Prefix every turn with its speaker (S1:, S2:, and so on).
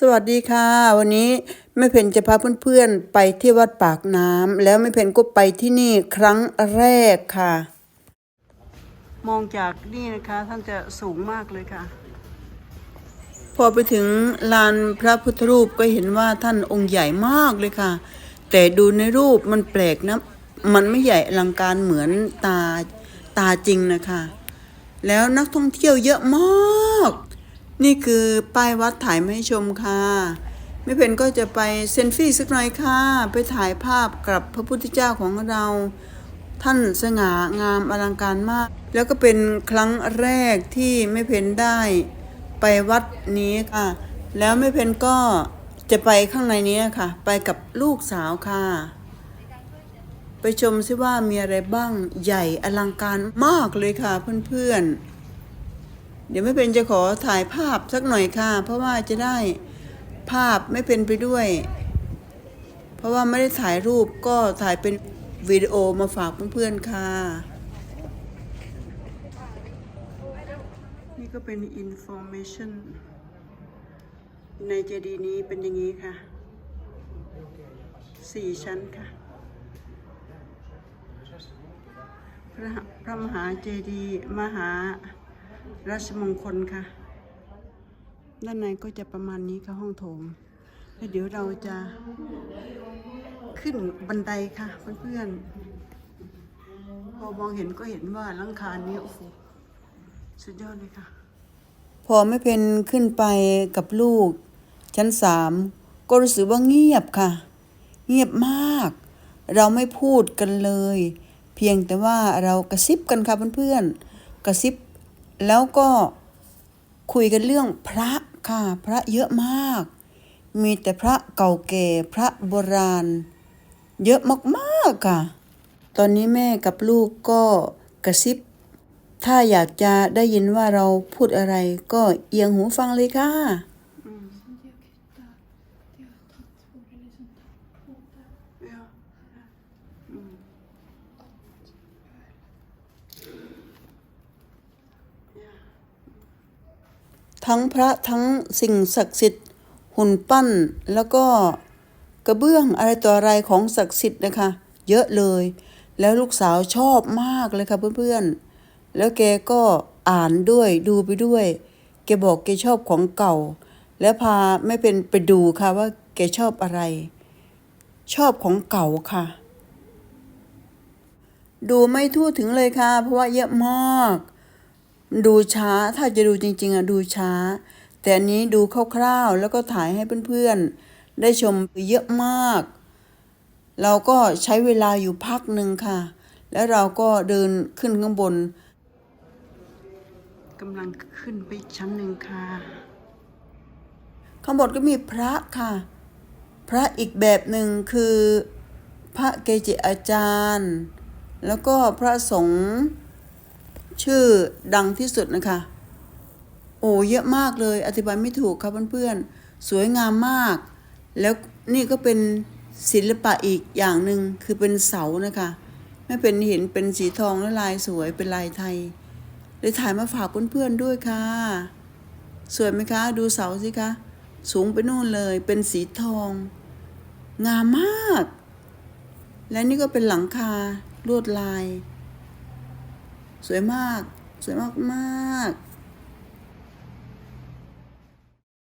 S1: สวัสดีค่ะ วันนี้แม่เพนจะพาเพื่อนๆไปที่วัดปากน้ำแล้วแม่เพนก็ไปที่นี่ครั้งแรกค่ะ มองจากนี่นะคะท่านจะสูงมากเลยค่ะ พอไปถึงลานพระพุทธรูปก็เห็นว่าท่านองค์ใหญ่มากเลยค่ะ แต่ดูในรูปมันแปลกนะมันไม่ใหญ่อลังการเหมือนตาตาจริงนะคะ แล้วนักท่องเที่ยวเยอะมาก นี่คือป้ายวัดถ่ายมาให้ชมค่ะ ไม่เพนก็จะไปเซนฟี่สักหน่อยค่ะ ไปถ่ายภาพกับพระพุทธเจ้าของเรา ท่านสง่างามอลังการมาก แล้วก็เป็นครั้งแรกที่ไม่เพนได้ ไปวัดนี้ค่ะ แล้วไม่เพนก็จะไปข้างในนี้ค่ะ ไปกับลูกสาวค่ะ ไปชมซิว่ามีอะไรบ้างใหญ่อลังการมากเลยค่ะเพื่อนๆ เดี๋ยวไม่เป็นจะขอถ่ายภาพสักหน่อยค่ะ เพราะว่าจะได้ภาพไม่เป็นไปด้วย เพราะว่าไม่ได้ถ่ายรูปก็ถ่ายเป็นวิดีโอมาฝากเพื่อนๆค่ะ นี่ก็เป็น information ในเจดีย์นี้เป็นอย่างนี้ค่ะสี่ชั้นค่ะ พระพระมหาเจดีย์มหา ราชมงคลค่ะ ด้านในก็จะประมาณนี้ค่ะห้องโถง แล้วเดี๋ยวเราจะขึ้นบันไดค่ะเพื่อนๆ พอมองเห็นก็เห็นว่าลังคานี้โอ้โหสุดยอดเลยค่ะ พอไม่เป็นขึ้นไปกับลูก ชั้นสามก็รู้สึกว่าเงียบค่ะ เงียบมาก เราไม่พูดกันเลย เพียงแต่ว่าเรากระซิบกันค่ะเพื่อนๆ กระซิบ แล้วก็คุยกันเรื่องพระค่ะ พระเยอะมาก มีแต่พระเก่าแก่พระโบราณ เยอะมากๆค่ะ ตอนนี้แม่กับลูกก็กระซิบ ถ้าอยากจะได้ยินว่าเราพูดอะไร ก็เอียงหูฟังเลยค่ะ ทั้งพระทั้งสิ่งศักดิ์สิทธิ์ หุ่นปั้น แล้วก็กระเบื้องอะไรต่ออะไรของศักดิ์สิทธิ์นะคะ เยอะเลย แล้วลูกสาวชอบมากเลยค่ะเพื่อนๆ แล้วแกก็อ่านด้วยดูไปด้วย แกบอกแกชอบของเก่า แล้วพาไม่เป็นไปดูค่ะว่าแกชอบอะไร ชอบของเก่าค่ะ ดูไม่ทั่วถึงเลยค่ะ เพราะว่าเยอะมาก ดูช้าถ้าจะดูจริง ๆอะดูช้า แต่อันนี้ดูคร่าวๆแล้วก็ถ่ายให้เพื่อนๆ ได้ชมไปเยอะมาก เราก็ใช้เวลาอยู่พักหนึ่งค่ะ แล้วเราก็เดินขึ้นข้างบนกำลังขึ้นไปอีกชั้นหนึ่งค่ะ ข้างบนก็มีพระค่ะ พระอีกแบบหนึ่งคือ พระเกจิอาจารย์ แล้วก็พระสงฆ์ ชื่อดังที่สุดนะคะ โอ้เยอะมากเลย อธิบายไม่ถูกครับเพื่อนๆ สวยงามมาก แล้วนี่ก็เป็นศิลปะอีกอย่างหนึ่งคือเป็นเสานะคะไม่เป็นเห็นเป็นสีทองและลายสวยเป็นลายไทยเลยถ่ายมาฝากเพื่อนๆด้วยค่ะ สวยไหมคะ ดูเสาสิคะสูงไปนู่นเลยเป็นสีทอง งามมาก และนี่ก็เป็นหลังคาลวดลาย สวยมาก สวยมากมาก